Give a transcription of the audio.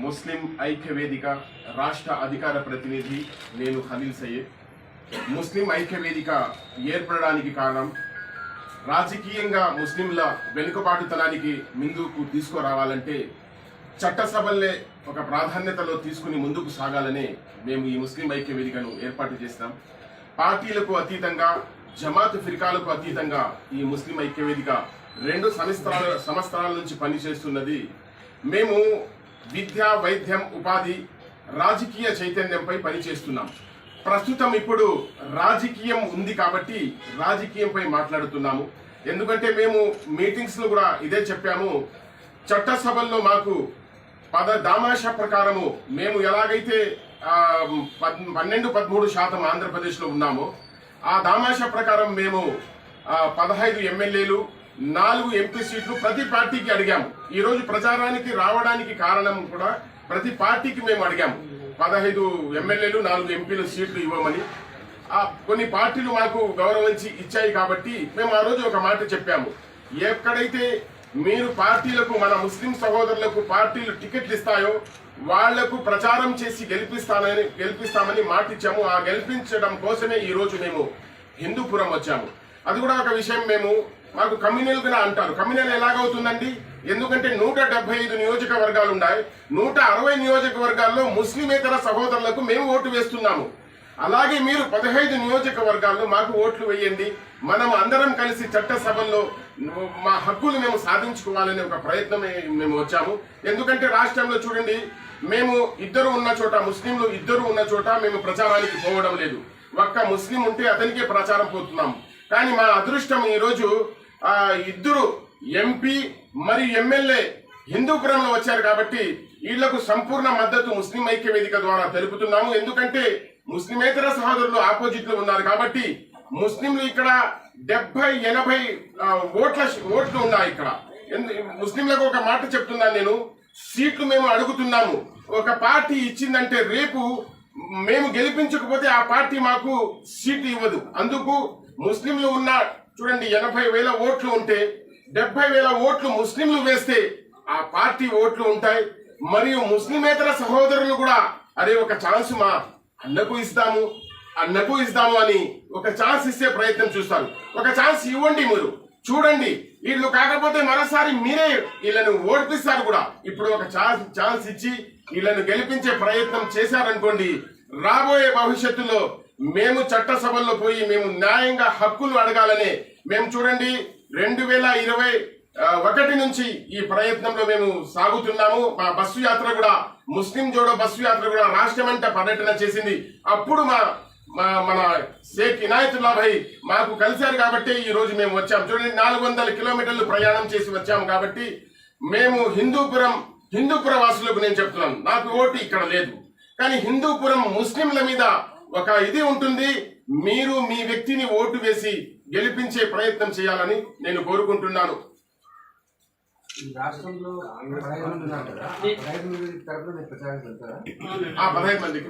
ముస్లిం ఐక్యవేదిక రాష్ట్ర అధికార ప్రతినిధి నేను ఖలీల్ సయ్యద్. ముస్లిం ఐక్యవేదిక ఏర్పడడానికి కారణం రాజకీయంగా ముస్లింల వెనుకబాటుతనానికి ముందుకు తీసుకురావాలంటే చట్టసభల్లే ఒక ప్రాధాన్యతలో తీసుకుని ముందుకు సాగాలనే మేము ఈ ముస్లిం ఐక్యవేదికను ఏర్పాటు చేస్తాం. పార్టీలకు అతీతంగా జమాత్ ఫిర్కాలకు అతీతంగా ఈ ముస్లిం ఐక్యవేదిక రెండు సంవత్సరాల సంవత్సరాల నుంచి పనిచేస్తున్నది. మేము విద్య వైద్యం ఉపాధి రాజకీయ చైతన్యంపై పనిచేస్తున్నాం. ప్రస్తుతం ఇప్పుడు రాజకీయం ఉంది కాబట్టి రాజకీయంపై మాట్లాడుతున్నాము. ఎందుకంటే మేము మీటింగ్స్లో కూడా ఇదే చెప్పాము. చట్టసభల్లో మాకు పద దామాష ప్రకారము మేము ఎలాగైతే పన్నెండు పదమూడు శాతం ఆంధ్రప్రదేశ్లో ఉన్నామో ఆ దామాష ప్రకారం మేము పదహైదు ఎమ్మెల్యేలు నాలుగు ఎంపీ సీట్లు ప్రతి పార్టీకి అడిగాము. ఈ రోజు ప్రచారానికి రావడానికి కారణం కూడా ప్రతి పార్టీకి మేము అడిగాము. పదహైదు ఎమ్మెల్యేలు నాలుగు ఎంపీలు సీట్లు ఇవ్వమని. ఆ కొన్ని పార్టీలు మాకు గౌరవించి ఇచ్చాయి కాబట్టి మేము ఆ రోజు ఒక మాట చెప్పాము. ఎక్కడైతే మీరు పార్టీలకు మన ముస్లిం సహోదరులకు పార్టీలు టికెట్లు ఇస్తాయో వాళ్ళకు ప్రచారం చేసి గెలిపిస్తానని గెలిపిస్తామని మాటిచ్చాము ఆ గెలిపించడం కోసమే ఈ రోజు మేము హిందూపురం వచ్చాము. అది కూడా ఒక విషయం మేము మాకు కమ్యూనల్గా అంటారు. కమ్యూనల్ ఎలాగవుతుందండి? ఎందుకంటే నూట డెబ్బై ఐదు నియోజకవర్గాలు ఉన్నాయి నూట అరవై నియోజకవర్గాల్లో ముస్లిమేతర సహోదరులకు మేము ఓటు వేస్తున్నాము. అలాగే మీరు పదహైదు నియోజకవర్గాల్లో మాకు ఓట్లు వేయండి. మనం అందరం కలిసి చట్టసభల్లో మా హక్కులు మేము సాధించుకోవాలనే ఒక ప్రయత్నమే మేము వచ్చాము. ఎందుకంటే రాష్ట్రంలో చూడండి మేము ఇద్దరు ఉన్న చోట ముస్లింలు ఇద్దరు ఉన్న చోట మేము ప్రచారానికి పోవడం లేదు. ఒక్క ముస్లిం ఉంటే అతనికే ప్రచారం పోతున్నాం కానీ మా అదృష్టం ఈరోజు ఆ ఇద్దరు ఎంపీ మరియు ఎమ్మెల్యే హిందూపురంలో వచ్చారు కాబట్టి వీళ్ళకు సంపూర్ణ మద్దతు ముస్లిం ఐక్య వేదిక ద్వారా తెలుపుతున్నాము. ఎందుకంటే ముస్లిమేతర సహోదరులు ఆపోజిట్లో ఉన్నారు కాబట్టి ముస్లింలు ఇక్కడ డెబ్బై ఎనభై ఓట్ల ఓట్లు ఉన్నాయి ఇక్కడ. ముస్లింలకు ఒక మాట చెప్తున్నాను నేను. సీట్లు మేము అడుగుతున్నాము. ఒక పార్టీ ఇచ్చిందంటే రేపు మేము గెలిపించకపోతే ఆ పార్టీ మాకు సీట్లు ఇవ్వదు. అందుకు ముస్లింలు ఉన్న చూడండి ఎనభై వేల ఓట్లు ఉంటే డెబ్బై వేల ఓట్లు ముస్లింలు వేస్తే ఆ పార్టీ ఓట్లు ఉంటాయి. మరియు ముస్లిమేతర సహోదరులు కూడా అరే ఒక ఛాన్స్ మా అన్నకు ఇస్తాము అన్నకు ఇస్తాము అని ఒక ఛాన్స్ ఇచ్చే ప్రయత్నం చూస్తారు. ఒక ఛాన్స్ ఇవ్వండి మీరు. చూడండి వీళ్ళు కాకపోతే మరోసారి మీరే వీళ్ళని ఓడిపిస్తారు కూడా. ఇప్పుడు ఒక ఛాన్స్ ఛాన్స్ ఇచ్చి వీళ్ళని గెలిపించే ప్రయత్నం చేశారనుకోండి రాబోయే భవిష్యత్తులో మేము చట్టసభల్లో పోయి మేము న్యాయంగా హక్కులు అడగాలని మేము చూడండి రెండు వేల ఇరవై ఒకటి నుంచి ఈ ప్రయత్నంలో మేము సాగుతున్నాము. మా బస్సు యాత్ర కూడా ముస్లిం జోడో బస్సు యాత్ర కూడా రాష్ట్రమంతా పర్యటన చేసింది. అప్పుడు మా మా మన షేక్ ఇనాయతుల్లా భాయ్ మాకు కలిశారు కాబట్టి ఈ రోజు మేము వచ్చాము చూడండి నాలుగు వందల కిలోమీటర్లు ప్రయాణం చేసి వచ్చాము కాబట్టి మేము హిందూపురం హిందూపుర వాసులకు నేను చెప్తున్నాను. నాకు ఓటు ఇక్కడ లేదు. కానీ హిందూపురం ముస్లింల మీద ఒక ఇది ఉంటుంది మీరు మీ వ్యక్తిని ఓటు వేసి గెలిపించే ప్రయత్నం చేయాలని నేను కోరుకుంటున్నాను. ఆ పదహైదు మందికి.